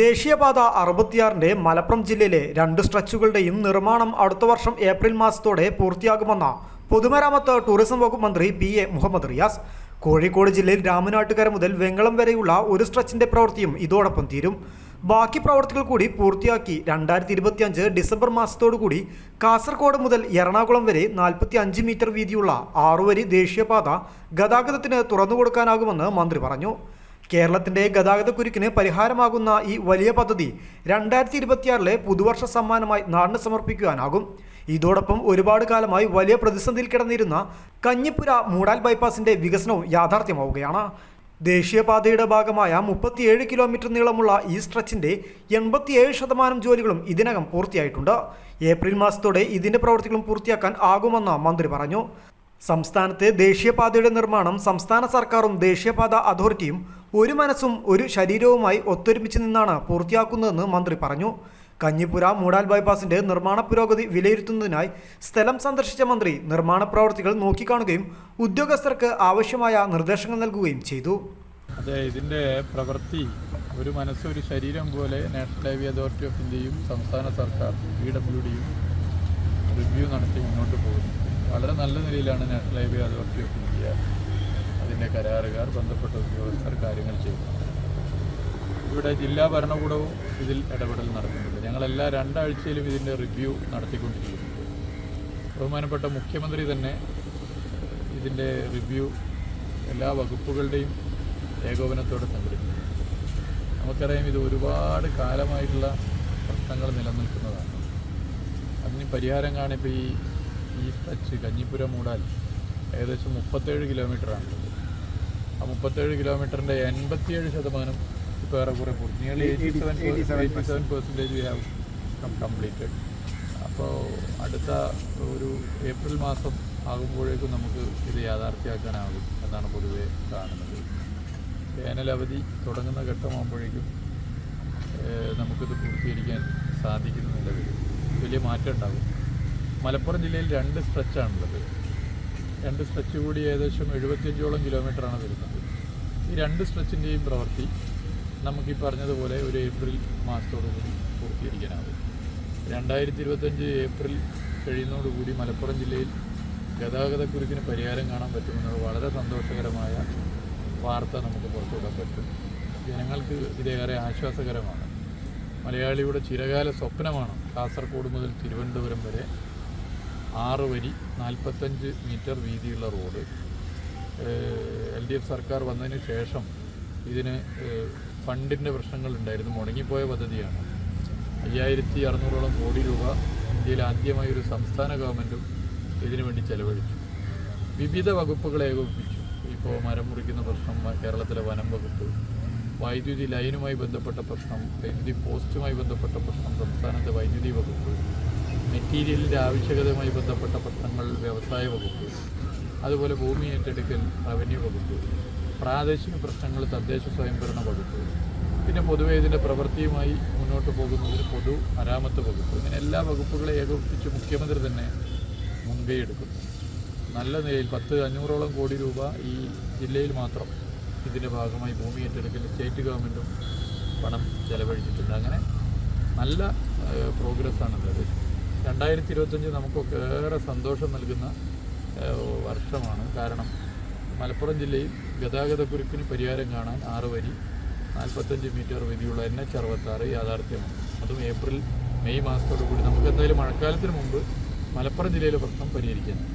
ദേശീയപാത അറുപത്തിയാറിന്റെ മലപ്പുറം ജില്ലയിലെ രണ്ട് സ്ട്രെച്ചുകളുടെയും നിർമ്മാണം അടുത്ത വർഷം ഏപ്രിൽ മാസത്തോടെ പൂർത്തിയാകുമെന്ന പൊതുമരാമത്ത് ടൂറിസം വകുപ്പ് മന്ത്രി പി എ മുഹമ്മദ് റിയാസ്. കോഴിക്കോട് ജില്ലയിൽ രാമനാട്ടുകര മുതൽ വെങ്ങളം വരെയുള്ള ഒരു സ്ട്രെച്ചിന്റെ പ്രവൃത്തിയും ഇതോടൊപ്പം തീരും. ബാക്കി പ്രവൃത്തികൾ കൂടി പൂർത്തിയാക്കി രണ്ടായിരത്തി ഇരുപത്തിയഞ്ച് ഡിസംബർ മാസത്തോടുകൂടി കാസർഗോഡ് മുതൽ എറണാകുളം വരെ നാൽപ്പത്തി അഞ്ച് മീറ്റർ വീതിയുള്ള ആറുവരി ദേശീയപാത ഗതാഗതത്തിന് തുറന്നുകൊടുക്കാനാകുമെന്ന് മന്ത്രി പറഞ്ഞു. കേരളത്തിന്റെ ഗതാഗത ഗതാഗതക്കുരുക്കിന് പരിഹാരമാകുന്ന ഈ വലിയ പദ്ധതി രണ്ടായിരത്തി ഇരുപത്തിയാറിലെ പുതുവർഷ സമ്മാനമായി നാടിന് സമർപ്പിക്കുവാനാകും. ഇതോടൊപ്പം ഒരുപാട് കാലമായി വലിയ പ്രതിസന്ധിയിൽ കിടന്നിരുന്ന കഞ്ഞിപ്പുര മൂടാൽ ബൈപ്പാസിന്റെ വികസനവും യാഥാർത്ഥ്യമാവുകയാണ്. ദേശീയപാതയുടെ ഭാഗമായ മുപ്പത്തിയേഴ് കിലോമീറ്റർ നീളമുള്ള ഈ സ്ട്രെച്ചിന്റെ എൺപത്തിയേഴ് ശതമാനം ജോലികളും ഇതിനകം പൂർത്തിയായിട്ടുണ്ട്. ഏപ്രിൽ മാസത്തോടെ ഇതിന്റെ പ്രവർത്തികളും പൂർത്തിയാക്കാൻ ആകുമെന്ന് മന്ത്രി പറഞ്ഞു. സംസ്ഥാനത്തെ ദേശീയപാതയുടെ നിർമ്മാണം സംസ്ഥാന സർക്കാരും ദേശീയപാത അതോറിറ്റിയും ഒരു മനസ്സും ഒരു ശരീരവുമായി ഒത്തൊരുമിച്ച് നിന്നാണ് പൂർത്തിയാക്കുന്നതെന്ന് മന്ത്രി പറഞ്ഞു. കഞ്ഞിപ്പുര മൂടാൽ ബൈപ്പാസിന്റെ നിർമ്മാണ പുരോഗതി വിലയിരുത്തുന്നതിനായി സ്ഥലം സന്ദർശിച്ച മന്ത്രി നിർമ്മാണ പ്രവർത്തികൾ നോക്കിക്കാണുകയും ഉദ്യോഗസ്ഥർക്ക് ആവശ്യമായ നിർദ്ദേശങ്ങൾ നൽകുകയും ചെയ്തു. അതെ ഇതിന്റെ പ്രവൃത്തി ഒരു മനസ്സ് ഒരു ശരീരം പോലെ നാഷണൽ ഹൈവേ അതോറിറ്റി ഓഫ് ഇന്ത്യയും സംസ്ഥാന സർക്കാർ പി ഡബ്ല്യു ഡിയും റിവ്യൂ നടത്തി മുന്നോട്ട് പോകുന്നു. വളരെ നല്ല നിലയിലാണ് National Highway Authority of India അതിന്റെ കരാറുകാർ ബന്ധപ്പെട്ട ഉദ്യോഗസ്ഥർ കാര്യങ്ങൾ ചെയ്യുന്നു. ഇവിടെ ജില്ലാ ഭരണകൂടവും ഇതിൽ ഇടപെടൽ നടത്തുന്നുണ്ട്. ഞങ്ങളെല്ലാ രണ്ടാഴ്ചയിലും ഇതിന്റെ റിവ്യൂ നടത്തിക്കൊണ്ടിരിക്കുന്നു. ബഹുമാനപ്പെട്ട മുഖ്യമന്ത്രി തന്നെ ഇതിന്റെ റിവ്യൂ എല്ലാ വകുപ്പുകളുടെയും ഏകോപനത്തോടെ സംഘടിപ്പിക്കും നമുക്കറിയാം ഇത് ഒരുപാട് കാലമായിട്ടുള്ള പ്രശ്നങ്ങൾ നിലനിൽക്കുന്നതാണ്. അതിന് പരിഹാരം കാണിപ്പോൾ ഈ ഈ സ്ട്രെച്ച് കഞ്ഞിപ്പുരം മൂടാൽ ഏകദേശം മുപ്പത്തേഴ് കിലോമീറ്ററാണുള്ളത് ആ മുപ്പത്തേഴ് കിലോമീറ്ററിന്റെ എൺപത്തിയേഴ് ശതമാനം ഇപ്പോൾ ഏറെക്കുറെ പൂർത്തി nearly eighty seven eighty seven percentage we have completed അപ്പോൾ അടുത്ത ഒരു ഏപ്രിൽ മാസം ആകുമ്പോഴേക്കും നമുക്ക് ഇത് യാഥാർത്ഥ്യമാക്കാനാകും എന്നാണ് പൊതുവെ കാണുന്നത്. വേനലവധി തുടങ്ങുന്ന ഘട്ടമാകുമ്പോഴേക്കും നമുക്കിത് പൂർത്തീകരിക്കാൻ സാധിക്കുന്ന നിലവിൽ വലിയ മാറ്റം ഉണ്ടാകും. മലപ്പുറം ജില്ലയിൽ രണ്ട് സ്ട്രെച്ചാണുള്ളത് രണ്ട് സ്ട്രെച്ച് കൂടി ഏകദേശം എഴുപത്തിയഞ്ചോളം കിലോമീറ്ററാണ് വരുന്നത്. ഈ രണ്ട് സ്ട്രെച്ചിന്റെയും പ്രവൃത്തി നമുക്ക് ഈ പറഞ്ഞതുപോലെ ഒരു ഏപ്രിൽ മാസത്തോടുകൂടി പൂർത്തീകരിക്കാനാവും രണ്ടായിരത്തി ഇരുപത്തഞ്ച് ഏപ്രിൽ കഴിയുന്നതോടുകൂടി മലപ്പുറം ജില്ലയിൽ ഗതാഗതക്കുരുക്കിന് പരിഹാരം കാണാൻ പറ്റുമെന്നത് വളരെ സന്തോഷകരമായ വാർത്ത നമുക്ക് പുറത്തുവിടാൻ പറ്റും. ജനങ്ങൾക്ക് ഇതേറെ ആശ്വാസകരമാണ്. മലയാളിയുടെ ചിരകാല സ്വപ്നമാണ് കാസർഗോഡ് മുതൽ തിരുവനന്തപുരം വരെ ആറ് വരി നാൽപ്പത്തഞ്ച് മീറ്റർ വീതിയുള്ള റോഡ്. എൽ ഡി എഫ് സർക്കാർ വന്നതിന് ശേഷം ഇതിന് ഫണ്ടിന്റെ പ്രശ്നങ്ങളുണ്ടായിരുന്നു മുടങ്ങിപ്പോയ പദ്ധതിയാണ്. അയ്യായിരത്തി അറുന്നൂറോളം കോടി രൂപ ഇന്ത്യയിൽ ആദ്യമായി ഒരു സംസ്ഥാന ഗവൺമെന്റും ഇതിനു വേണ്ടി ചെലവഴിച്ചു. വിവിധ വകുപ്പുകളെ ഏകോപിപ്പിച്ചു. ഇപ്പോൾ മരം മുറിക്കുന്ന പ്രശ്നം കേരളത്തിലെ വനം വകുപ്പ് വൈദ്യുതി ലൈനുമായി ബന്ധപ്പെട്ട പ്രശ്നം വൈദ്യുതി പോസ്റ്റുമായി ബന്ധപ്പെട്ട പ്രശ്നം സംസ്ഥാനത്തെ വൈദ്യുതി വകുപ്പ് മെറ്റീരിയലിന്റെ ആവശ്യകതയുമായി ബന്ധപ്പെട്ട പ്രശ്നങ്ങൾ വ്യവസായ വകുപ്പ് അതുപോലെ ഭൂമി ഏറ്റെടുക്കൽ റവന്യൂ വകുപ്പ് പ്രാദേശിക പ്രശ്നങ്ങൾ തദ്ദേശ സ്വയംഭരണ വകുപ്പ് പിന്നെ പൊതുവെ ഇതിന്റെ പ്രവൃത്തിയുമായി മുന്നോട്ട് പോകുന്നതിന് പൊതു മരാമത്ത് വകുപ്പ്. ഇങ്ങനെ എല്ലാ വകുപ്പുകളെ ഏകോപിപ്പിച്ച് മുഖ്യമന്ത്രി തന്നെ മുൻകൈ എടുക്കുന്നു നല്ല നിലയിൽ പത്ത് അഞ്ഞൂറോളം കോടി രൂപ ഈ ജില്ലയിൽ മാത്രം ഇതിന്റെ ഭാഗമായി ഭൂമി ഏറ്റെടുക്കൽ സ്റ്റേറ്റ് ഗവൺമെന്റും പണം ചെലവഴിച്ചിട്ടുണ്ട്. അങ്ങനെ നല്ല പ്രോഗ്രസ്സാണ് ആണുള്ളത് രണ്ടായിരത്തി ഇരുപത്തഞ്ച് നമുക്കൊക്കെ ഏറെ സന്തോഷം നൽകുന്ന വർഷമാണ്. കാരണം മലപ്പുറം ജില്ലയിൽ ഗതാഗതക്കുരുക്കിന് പരിഹാരം കാണാൻ ആറ് വരി നാൽപ്പത്തഞ്ച് മീറ്റർ വീതിയുള്ള എൻ എച്ച് അറുപത്താറ് യാഥാർത്ഥ്യമാണ്. അതും ഏപ്രിൽ മെയ് മാസത്തോടു കൂടി നമുക്ക് എന്തായാലും മഴക്കാലത്തിന് മുമ്പ് മലപ്പുറം ജില്ലയിലെ പ്രശ്നം പരിഹരിക്കാൻ